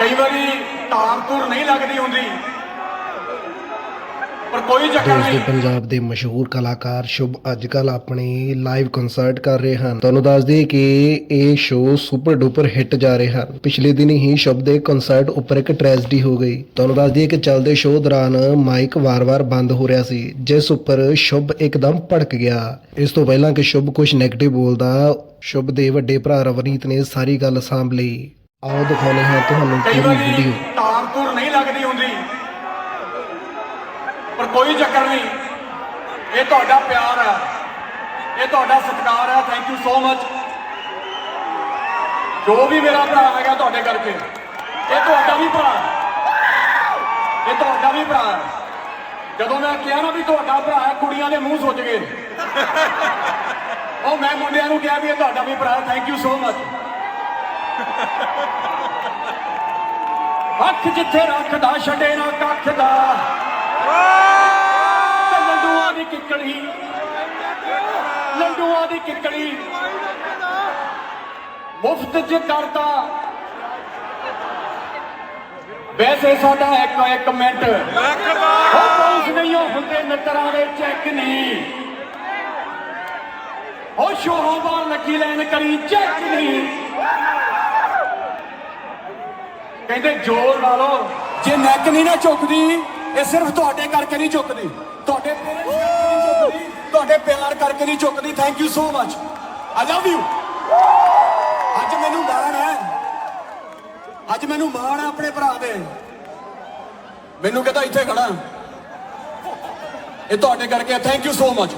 ਕਈ ਵਾਰੀ ਤਾਰ ਤੂਰ ਨਹੀਂ ਲੱਗਦੀ ਹੁੰਦੀ ਪਰ ਕੋਈ ਚੱਕਰ ਨਹੀਂ। ਪੰਜਾਬ ਦੇ ਮਸ਼ਹੂਰ ਕਲਾਕਾਰ ਸ਼ੁਭ ਅੱਜਕੱਲ ਆਪਣੇ ਲਾਈਵ ਕਨਸਰਟ ਕਰ ਰਹੇ ਹਨ। ਤੁਹਾਨੂੰ ਦੱਸ ਦਈਏ ਕਿ ਇਹ ਸ਼ੋਅ ਸੁਪਰ ਡੂਪਰ ਹਿੱਟ ਜਾ ਰਹੇ ਹਨ। ਪਿਛਲੇ ਦਿਨ ਹੀ ਸ਼ੁਭ ਦੇ ਕਨਸਰਟ ਉੱਪਰ ਇੱਕ ਟ੍ਰੈਜਡੀ ਹੋ ਗਈ। ਤੁਹਾਨੂੰ ਦੱਸ ਦਈਏ ਕਿ ਚੱਲਦੇ ਸ਼ੋਅ ਦੌਰਾਨ ਮਾਈਕ ਵਾਰ-ਵਾਰ ਬੰਦ ਹੋ ਰਿਹਾ ਸੀ ਜਿਸ ਉੱਪਰ ਸ਼ੁਭ ਇੱਕਦਮ ਭੜਕ ਗਿਆ। ਇਸ ਤੋਂ ਪਹਿਲਾਂ ਕਿ ਸ਼ੁਭ ਕੁਝ 네ਗੇਟਿਵ ਬੋਲਦਾ ਸ਼ੁਭ ਦੇ ਵੱਡੇ ਭਰਾ ਰਵਨੀਤ ਨੇ ਸਾਰੀ ਗੱਲ ਸਾਂਭ ਲਈ। ਆਓ ਦਿਖਾਉਂਦੇ ਹਾਂ ਤੁਹਾਨੂੰ ਕਈ ਪੂਰੀ ਵਾਰੀ ਵੀਡੀਓ ਤਾਰ ਤੂਰ ਨਹੀਂ ਲੱਗਦੀ ਹੁੰਦੀ। ਪਰ ਕੋਈ ਚੱਕਰ ਨਹੀਂ। ਇਹ ਤੁਹਾਡਾ ਪਿਆਰ ਹੈ। ਇਹ ਤੁਹਾਡਾ ਸਤਿਕਾਰ ਹੈ। ਥੈਂਕ ਯੂ ਸੋ ਮਚ ਜੋ ਵੀ ਮੇਰਾ ਭਰਾ ਹੈਗਾ ਤੁਹਾਡੇ ਕਰਕੇ। ਇਹ ਤੁਹਾਡਾ ਵੀ ਭਰਾ ਹੈ। ਇਹ ਤੁਹਾਡਾ ਵੀ ਭਰਾ ਹੈ। ਜਦੋਂ ਮੈਂ ਕਿਹਾ ਨਾ ਵੀ ਤੁਹਾਡਾ ਭਰਾ ਹੈ ਕੁੜੀਆਂ ਦੇ ਮੂੰਹ ਸੁੱਜ ਗਏ। ਉਹ ਮੈਂ ਮੁੰਡਿਆਂ ਨੂੰ ਕਿਹਾ ਵੀ ਇਹ ਤੁਹਾਡਾ ਵੀ ਭਰਾ ਥੈਂਕ ਯੂ ਸੋ ਮਚ ਅੱਖ ਜਿੱਥੇ ਰੱਖਦਾ ਛੱਡੇ ਨਾ ਕੱਖ ਦਾ। ਤੇ ਲੰਡੂਆਂ ਦੀ ਕਿੱਕਲੀ। ਲੰਡੂਆਂ ਦੀ ਕਿੱਕਲੀ। ਮੁਫਤ ਚ ਕਰਦਾ। ਵੈਸੇ ਸਾਡਾ ਇੱਕ ਇੱਕ ਮਿੰਟ। ਉਹ ਪੌਂਸ ਨਹੀਂ ਉਹ ਹੁੰਦੇ ਨਤਰਾਂ ਦੇ ਚੈੱਕ ਨਹੀਂ। ਉਹ ਸ਼ੋਹਾਂ ਬਾਹਰ ਲੱਗੀ ਲੈਣ ਕਰੀ ਚੈੱਕ ਨਹੀਂ। ਕਹਿੰਦੇ ਜ਼ੋਰ ਲਾ ਲਓ ਜੇ ਨੈਕ ਨਹੀਂ ਨਾ ਝੁਕਦੀ ਇਹ ਸਿਰਫ ਤੁਹਾਡੇ ਕਰਕੇ ਨਹੀਂ ਝੁਕਦੀ ਤੁਹਾਡੇ parents ਕਰਕੇ ਨਹੀਂ ਝੁਕਦੀ ਤੁਹਾਡੇ ਪਿਆਰ ਕਰਕੇ ਨਹੀਂ ਝੁਕਦੀ thank you so much I love you ਅੱਜ ਮੈਨੂੰ ਮਾਣ ਹੈ। ਅੱਜ ਮੈਨੂੰ ਮਾਣ ਹੈ ਆਪਣੇ ਭਰਾ ਦੇ। ਮੈਨੂੰ ਕਹਿੰਦਾ ਇੱਥੇ ਖੜਾ। ਇਹ ਤੁਹਾਡੇ ਕਰਕੇ ਥੈਂਕ ਯੂ ਸੋ ਮਚ